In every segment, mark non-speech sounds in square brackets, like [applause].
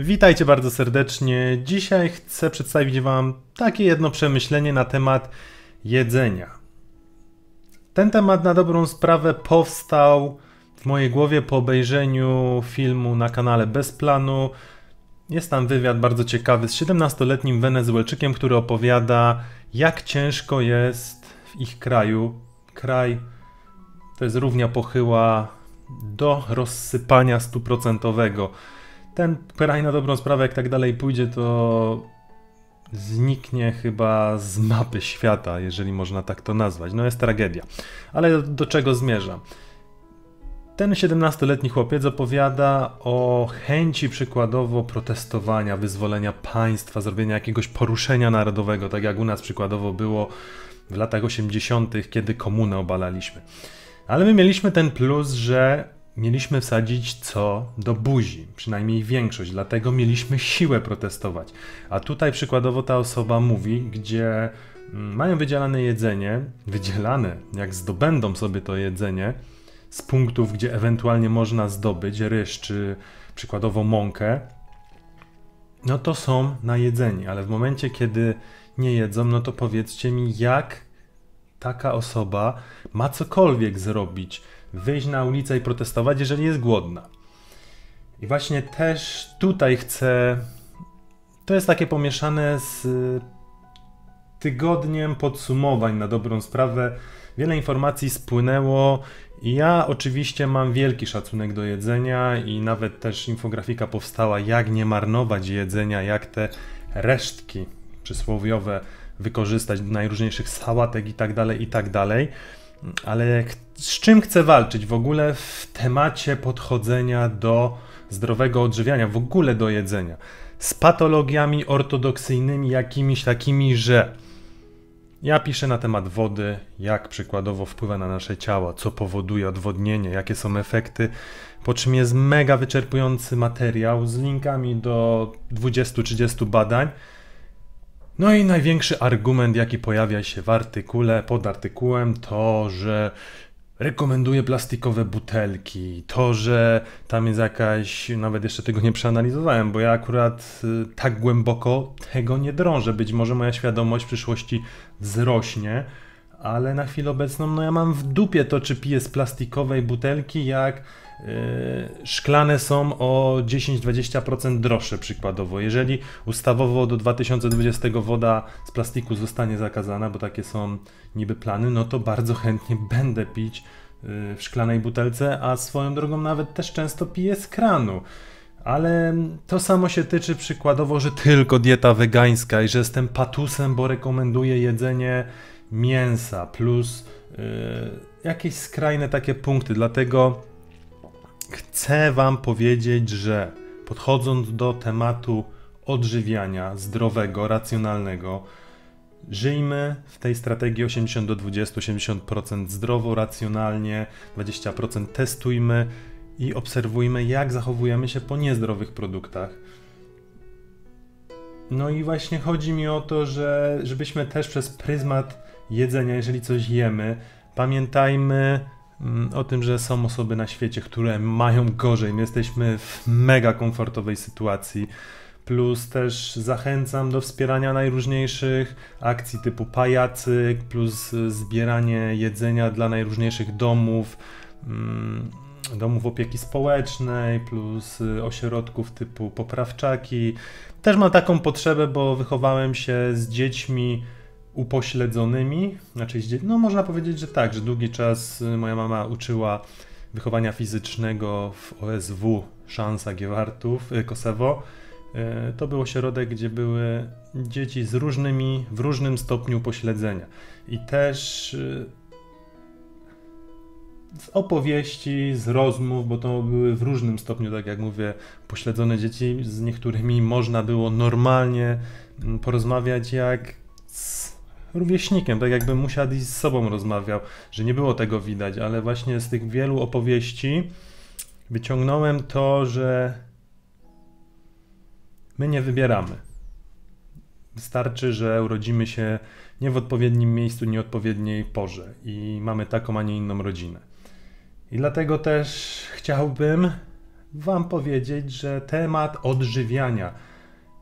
Witajcie bardzo serdecznie. Dzisiaj chcę przedstawić Wam takie jedno przemyślenie na temat jedzenia. Ten temat na dobrą sprawę powstał w mojej głowie po obejrzeniu filmu na kanale Bez Planu. Jest tam wywiad bardzo ciekawy z 17-letnim Wenezuelczykiem, który opowiada, jak ciężko jest w ich kraju. Kraj to jest równia pochyła do rozsypania stuprocentowego ten kraj na dobrą sprawę, jak tak dalej pójdzie, to zniknie chyba z mapy świata, jeżeli można tak to nazwać. No jest tragedia. Ale do czego zmierzam? Ten 17-letni chłopiec opowiada o chęci przykładowo protestowania, wyzwolenia państwa, zrobienia jakiegoś poruszenia narodowego, tak jak u nas przykładowo było w latach 80., kiedy komunę obalaliśmy. Ale my mieliśmy ten plus, że mieliśmy wsadzić co do buzi, przynajmniej większość, dlatego mieliśmy siłę protestować. A tutaj przykładowo ta osoba mówi, gdzie mm, mają wydzielane jedzenie, wydzielane, jak zdobędą sobie to jedzenie z punktów, gdzie ewentualnie można zdobyć ryż czy przykładowo mąkę, no to są na jedzenie, ale w momencie, kiedy nie jedzą, no to powiedzcie mi, jak taka osoba ma cokolwiek zrobić wyjść na ulicę i protestować, jeżeli jest głodna. I właśnie też tutaj chcę. To jest takie pomieszane z tygodniem podsumowań na dobrą sprawę. Wiele informacji spłynęło ja oczywiście mam wielki szacunek do jedzenia i nawet też infografika powstała, jak nie marnować jedzenia, jak te resztki przysłowiowe wykorzystać do najróżniejszych sałatek i tak dalej, i tak dalej. Ale z czym chcę walczyć w ogóle w temacie podchodzenia do zdrowego odżywiania, w ogóle do jedzenia? Z patologiami ortodoksyjnymi, jakimiś takimi, że ja piszę na temat wody, jak przykładowo wpływa na nasze ciało, co powoduje odwodnienie, jakie są efekty, po czym jest mega wyczerpujący materiał z linkami do 20-30 badań no i największy argument, jaki pojawia się w artykule, pod artykułem, to, że rekomenduje plastikowe butelki, to, że tam jest jakaś, nawet jeszcze tego nie przeanalizowałem, bo ja akurat y, tak głęboko tego nie drążę. Być może moja świadomość w przyszłości wzrośnie, ale na chwilę obecną no ja mam w dupie to, czy piję z plastikowej butelki, jak Yy, szklane są o 10-20% droższe przykładowo. Jeżeli ustawowo do 2020 woda z plastiku zostanie zakazana, bo takie są niby plany, no to bardzo chętnie będę pić yy, w szklanej butelce, a swoją drogą nawet też często piję z kranu. Ale to samo się tyczy przykładowo, że tylko dieta wegańska i że jestem patusem, bo rekomenduję jedzenie mięsa plus yy, jakieś skrajne takie punkty. Dlatego chcę Wam powiedzieć, że podchodząc do tematu odżywiania zdrowego, racjonalnego, żyjmy w tej strategii 80 do 20, 80% zdrowo, racjonalnie, 20% testujmy i obserwujmy, jak zachowujemy się po niezdrowych produktach. No i właśnie chodzi mi o to, że żebyśmy też przez pryzmat jedzenia, jeżeli coś jemy, pamiętajmy, Mm, o tym, że są osoby na świecie, które mają gorzej. My jesteśmy w mega komfortowej sytuacji. Plus też zachęcam do wspierania najróżniejszych akcji typu pajacyk, plus zbieranie jedzenia dla najróżniejszych domów, mm, domów opieki społecznej, plus ośrodków typu poprawczaki. Też mam taką potrzebę, bo wychowałem się z dziećmi upośledzonymi, znaczy no można powiedzieć, że tak, że długi czas y, moja mama uczyła wychowania fizycznego w OSW Szansa Giewartów, y, Kosowo. Y, to był ośrodek, gdzie były dzieci z różnymi, w różnym stopniu upośledzenia. I też z opowieści, z rozmów, bo to były w różnym stopniu, tak jak mówię, pośledzone dzieci, z niektórymi można było normalnie mm, porozmawiać jak rówieśnikiem, tak jakbym musiał z sobą rozmawiał, że nie było tego widać, ale właśnie z tych wielu opowieści wyciągnąłem to, że my nie wybieramy. Wystarczy, że urodzimy się nie w odpowiednim miejscu, nieodpowiedniej porze i mamy taką, a nie inną rodzinę. I dlatego też chciałbym Wam powiedzieć, że temat odżywiania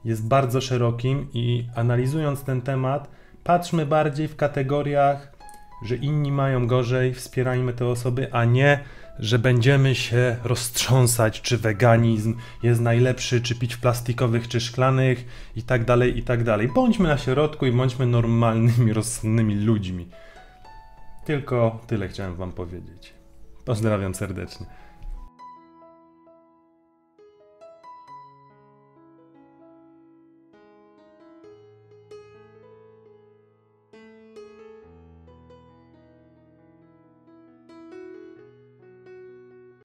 jest bardzo szerokim i analizując ten temat, patrzmy bardziej w kategoriach, że inni mają gorzej, wspierajmy te osoby, a nie, że będziemy się roztrząsać, czy weganizm jest najlepszy, czy pić w plastikowych, czy szklanych i tak dalej, i tak dalej. Bądźmy na środku i bądźmy normalnymi, [laughs] rozsądnymi ludźmi. Tylko tyle chciałem Wam powiedzieć. Pozdrawiam serdecznie.